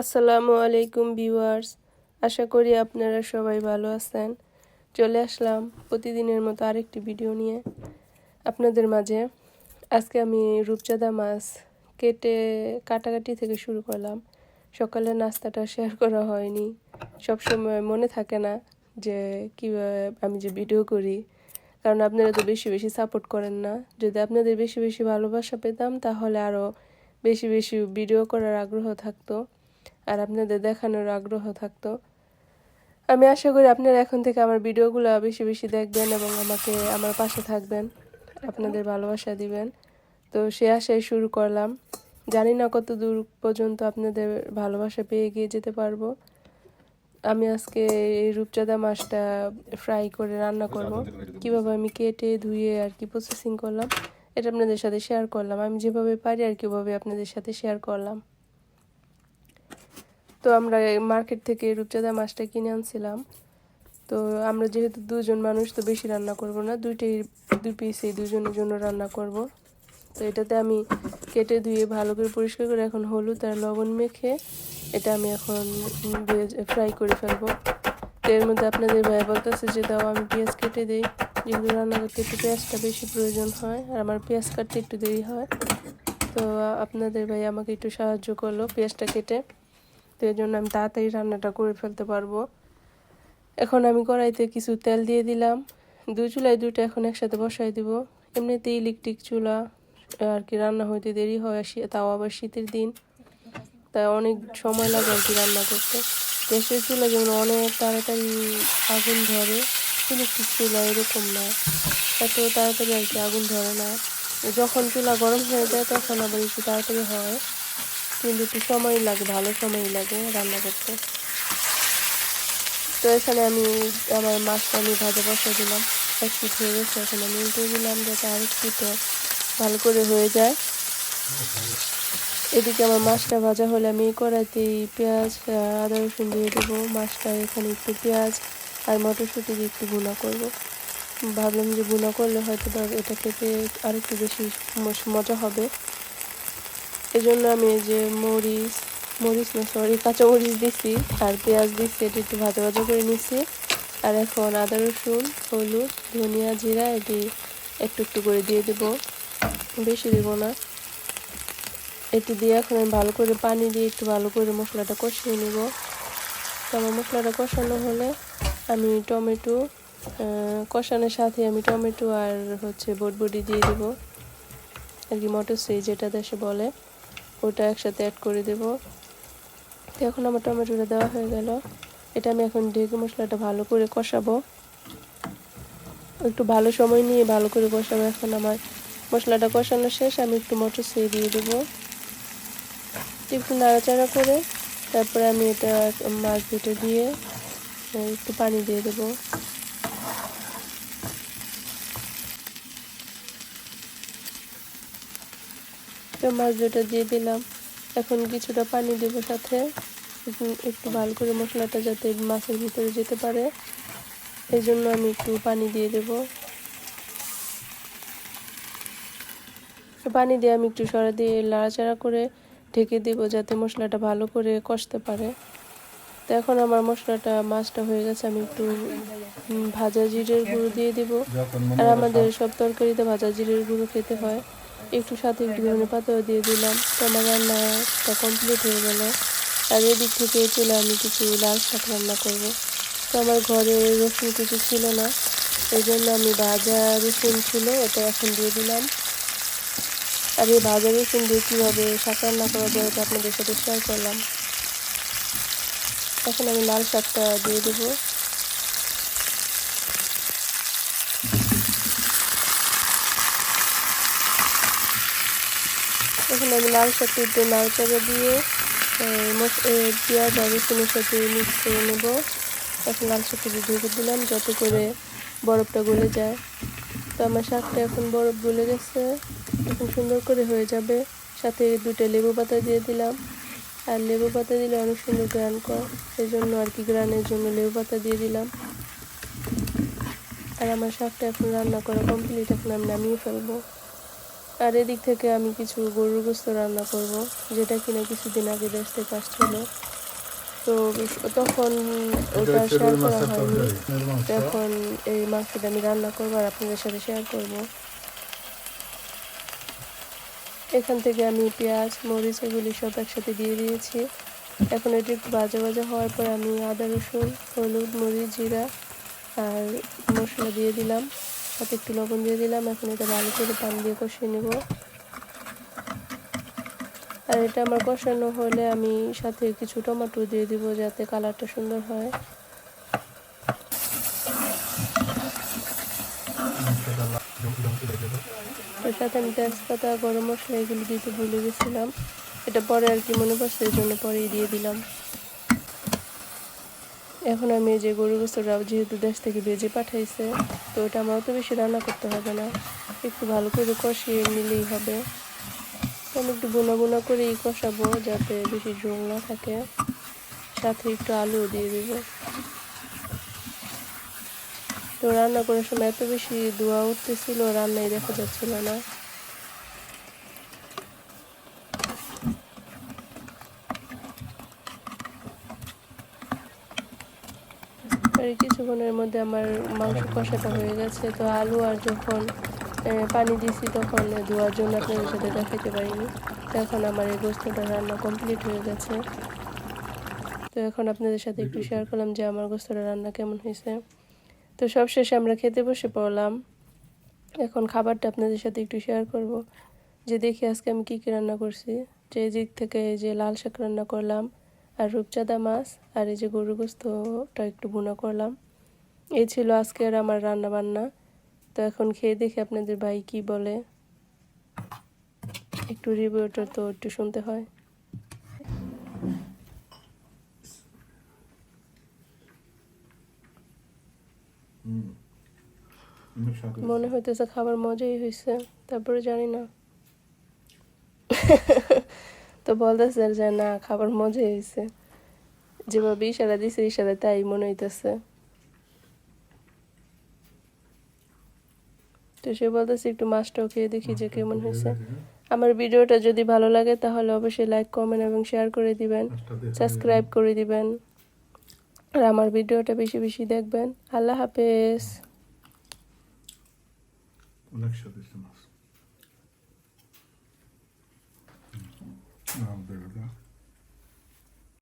আসসালামু আলাইকুম ভিউয়ার্স, আশা করি আপনারা সবাই ভালো আছেন। চলে আসলাম প্রতিদিনের মতো আরেকটি ভিডিও নিয়ে। আপনাদের মাঝে আজকে আমি রূপচাঁদা মাছ কেটে কাটাকাটি থেকে শুরু করলাম। সকালে নাস্তাটা শেয়ার করা হয়নি। সব সময় মনে থাকে না যে কীভাবে আমি যে ভিডিও করি। কারণ আপনারা তো বেশি বেশি সাপোর্ট করেন না। যদি আপনাদের বেশি বেশি ভালোবাসা পেতাম, তাহলে আরও বেশি বেশি ভিডিও করার আগ্রহ থাকতো। আর আপনাদের দেখানোর আগ্রহ থাকতো। আমি আশা করি আপনারা এখন থেকে আমার ভিডিওগুলো বেশি বেশি দেখবেন এবং আমাকে আমার পাশে থাকবেন, আপনাদের ভালোবাসা দিবেন। তো সে আশায় শুরু করলাম। জানি না কত দূর পর্যন্ত আপনাদের ভালোবাসা পেয়ে গিয়ে যেতে পারব। আমি আজকে এই রূপচাঁদা মাছটা ফ্রাই করে রান্না করব। কীভাবে আমি কেটে, ধুয়ে আর কি প্রসেসিং করলাম, এটা আপনাদের সাথে শেয়ার করলাম। আমি যেভাবে পারি আর কীভাবে আপনাদের সাথে শেয়ার করলাম। তো আমরা মার্কেট থেকে রূপচাঁদা মাছটা কিনে আনছিলাম। তো আমরা যেহেতু দুজন মানুষ, তো বেশি রান্না করব না। দুইটাই, দুই পিস দুজনের জন্য রান্না করব। তো এটাতে আমি কেটে ধুয়ে ভালো করে পরিষ্কার করে এখন হলুদ আর লবণ মেখে এটা আমি এখন ফ্রাই করে ফেলব। তো এর মধ্যে আপনাদের ভাই বলতেছে যে, দাও, আমি পেঁয়াজ কেটে দিই। যেহেতু রান্না করতে একটু পেঁয়াজটা বেশি প্রয়োজন হয় আর আমার পেঁয়াজ কাটতে একটু দেরি হয়। তো আপনাদের ভাই আমাকে একটু সাহায্য করল পেঁয়াজটা কেটে। এই জন্য আমি তাড়াতাড়ি রান্নাটা করে ফেলতে পারব। এখন আমি কড়াইতে কিছু তেল দিয়ে দিলাম। দুই চুলায় দুইটা এখন একসাথে বসাই দিব। এমনিতে ইলেকট্রিক চুলা, আর কি রান্না হইতে দেরি হয় তাও আবার শীতের দিন। তাই অনেক সময় লাগে আর কি রান্না করতে। গ্যাসের চুলা যেমন অনেক তাড়াতাড়ি আগুন ধরে। ইলেকট্রিক চুলা এরকম না। এত তাড়াতাড়ি আর কি আগুন ধরে না। যখন চুলা গরম হয়ে যায়, তখন আবার একটু তাড়াতাড়ি হয়। কিন্তু একটু সময় লাগে, ভালো সময় লাগে রান্না করতে। তো এখানে আমি আমার মাছটা আমি ভাজা বসা দিলাম এক হয়ে গেছে এখন আমি উল্টে দিলাম যাতে আরেক পিঠে ভালো করে হয়ে যায়। এদিকে আমার মাছটা ভাজা হলে আমি কড়াইতে পেঁয়াজ আদা, রসুন দিয়ে দেবো। মাছটা এখানে একটু পেঁয়াজ আর মটরশুঁটি দিয়ে একটু গুঁড়া করব। ভাবলাম যে গুঁড়া করলে হয়তো এটা খেতে আরেকটু বেশি মজা হবে। এজন্য আমি এই যে মরিচ মরিচ না সরি কাঁচা মরিচ দিছি, আর পেঁয়াজ দিচ্ছি এটি একটু ভাজা ভাজা করে নিছি। আর এখন আদা, রসুন, হলুদ, ধনিয়া, জিরা, এটি একটু একটু করে দিয়ে দেব। বেশি দেব না। এটি দিয়ে এখন আমি ভালো করে পানি দিয়ে একটু ভালো করে মশলাটা কষিয়ে নেব। তো আমার মশলাটা কষানো হলে আমি টমেটো কষানোর সাথে আমি টমেটো আর হচ্ছে বটবটি দিয়ে দেবো। আর কি মটরশুঁটি, যেটা দেশে বলে। ওটা একসাথে অ্যাড করে দেব। তো এখন আমার টমেটোটা দেওয়া হয়ে গেল। এটা আমি এখন ঢেকে মশলাটা ভালো করে কষাবো। একটু ভালো সময় নিয়ে ভালো করে কষাবো। এখন আমার মশলাটা কষানো শেষ, আমি একটু মটর সেই দিয়ে দেবো। একটু নাড়াচাড়া করে তারপরে আমি এটা মাছ দুটো দিয়ে, একটু পানি দিয়ে দেবো। মাছ দুটো দিয়ে দিলাম। এখন কিছুটা পানি দেবো সাথে। একটু ভালো করে মশলাটা যাতে মাছের ভিতরে যেতে পারে। এই জন্য আমি একটু পানি দিয়ে দেব। পানি দিয়ে আমি একটু সরা দিয়ে লাড়াচাড়া করে ঢেকে দেব যাতে মশলাটা ভালো করে কষতে পারে। তো এখন আমার মশলাটা মাছটা হয়ে গেছে আমি একটু ভাজা জিরের গুঁড়ো দিয়ে দেব। আর আমাদের সব তরকারিতে ভাজা জিরের গুঁড়ো খেতে হয়। একটু সাথে একটু ধনে পাতাও দিয়ে দিলাম। তো আমার রান্নাটা কমপ্লিট হয়ে গেল। আর এদিক থেকে চলে আমি কিছু লাল শাক রান্না করব। তো আমার ঘরে রসুন কিছু ছিল না। এই জন্য আমি ভাজা রসুন ছিল এটা এখন দিয়ে দিলাম। আর এই ভাজা রসুন দিয়ে কীভাবে শাক রান্না করা যায় এটা আপনাদের সাথে শেয়ার করলাম। এখন আমি লাল শাকটা দিয়ে দেবো। এখন আমি লাল শাকটি একটু নাড়াচাড়া দিয়ে পেঁয়াজ আর রসুনের সাথে মিক্স করে নেব। এখন লাল শাকটি ঢেকে দিলাম, যাতে করে বরফটা গলে যায়। তো আমার শাকটা এখন বরফ গলে গেছে। এখন সুন্দর করে হয়ে যাবে। সাথে দুটো লেবু পাতা দিয়ে দিলাম। আর লেবু পাতা দিলে অনেক সুন্দর গ্রান কর। সেই জন্য আর কি গ্রানের জন্য লেবু পাতা দিয়ে দিলাম। আর আমার শাকটা এখন রান্না করা কমপ্লিট এখন আমি নামিয়ে ফেলব। আর এদিক থেকে আমি কিছু গরুর গোস্ত রান্না করব যেটা কিনা কিছুদিন আগে দেশ থেকে আসছিল। তো তখন ওটা শেয়ার করা হয়নি। তো এখন এই মাংসটা আমি রান্না করব আর আপনাদের সাথে শেয়ার করব। এখান থেকে আমি পেঁয়াজ মরিচ এগুলি সব একসাথে দিয়ে দিয়েছি। এখন এটি একটু ভাজা ভাজা হওয়ার পর আমি আদা রসুন হলুদ মরিচ জিরা আর মশলা দিয়ে দিলাম। সাথে একটু লবণ দিয়ে দিলাম। এখন এটা ভালো করে পানি দিয়ে কষিয়ে নেব। আর এটা আমার কষানো হলে আমি সাথে কিছু টমেটো দিয়ে দিব যাতে কালারটা সুন্দর হয়। এর সাথে আমি তেজপাতা, গরম মশলা এগুলো দিতে ভুলে গেছিলাম। এটা পরে আর কি মনে পড়ছে, এই জন্য পরেই দিয়ে দিলাম। এখন আমি যে গরু গোস্তটা যেহেতু দেশ থেকে ভেজে পাঠাইছে, তো ওটা আমার অত বেশি রান্না করতে হবে না। একটু ভালো করে কষিয়ে নিলেই হবে। আমি একটু বোনা বোনা করেই কষাবো যাতে বেশি ঝোল না থাকে। সাথে একটু আলুও দিয়ে দিব। তো রান্না করার সময় এত বেশি ধোয়া উঠতেছিল রান্নাই দেখা যাচ্ছিল না। আর কিছুক্ষণের মধ্যে আমার মাংস কষাটা হয়ে গেছে। তো আলু আর যখন পানি দিছি তখন ধোয়ার জন্য আপনাদের সাথে দেখাতে পারিনি। তো এখন আমার এই গোস্তটা রান্না কমপ্লিট হয়ে গেছে। তো এখন আপনাদের সাথে একটু শেয়ার করলাম যে আমার গোস্তটা রান্না কেমন হয়েছে। তো সবশেষে আমরা খেতে বসে পড়লাম। এখন খাবারটা আপনাদের সাথে একটু শেয়ার করব। যে দেখি আজকে আমি কী কী রান্না করছি। যে দিক থেকে যে লাল শাক রান্না করলাম। আর রূপচাঁদা মাছ আর এই যে গরু গোস্তটা একটু ভুনা করলাম। এই ছিল আজকের আমার রান্না বান্না তো এখন খেয়ে দেখি আপনাদের ভাই কি বলে। একটু রিভিউটা তো একটু শুনতে হয়। মনে হইতেছে খাবার মজাই হয়েছে তারপরে জানি না। তো বলতেছে যে না খাবার মজা হয়েছে যেভাবে ইশারা দিছে ইশারা তাই মনে হইতেছে। তো সে বলতেছে একটু মাছটাও খেয়ে দেখি যে কেমন হয়েছে আমার ভিডিওটা যদি ভালো লাগে তাহলে অবশ্যই লাইক কমেন্ট এবং শেয়ার করে দিবেন। সাবস্ক্রাইব করে দিবেন। আর আমার ভিডিওটা বেশি বেশি দেখবেন। আল্লাহ হাফেজ। অনেক স্বাদ হয়েছে মাছ আলহামদুলিল্লাহ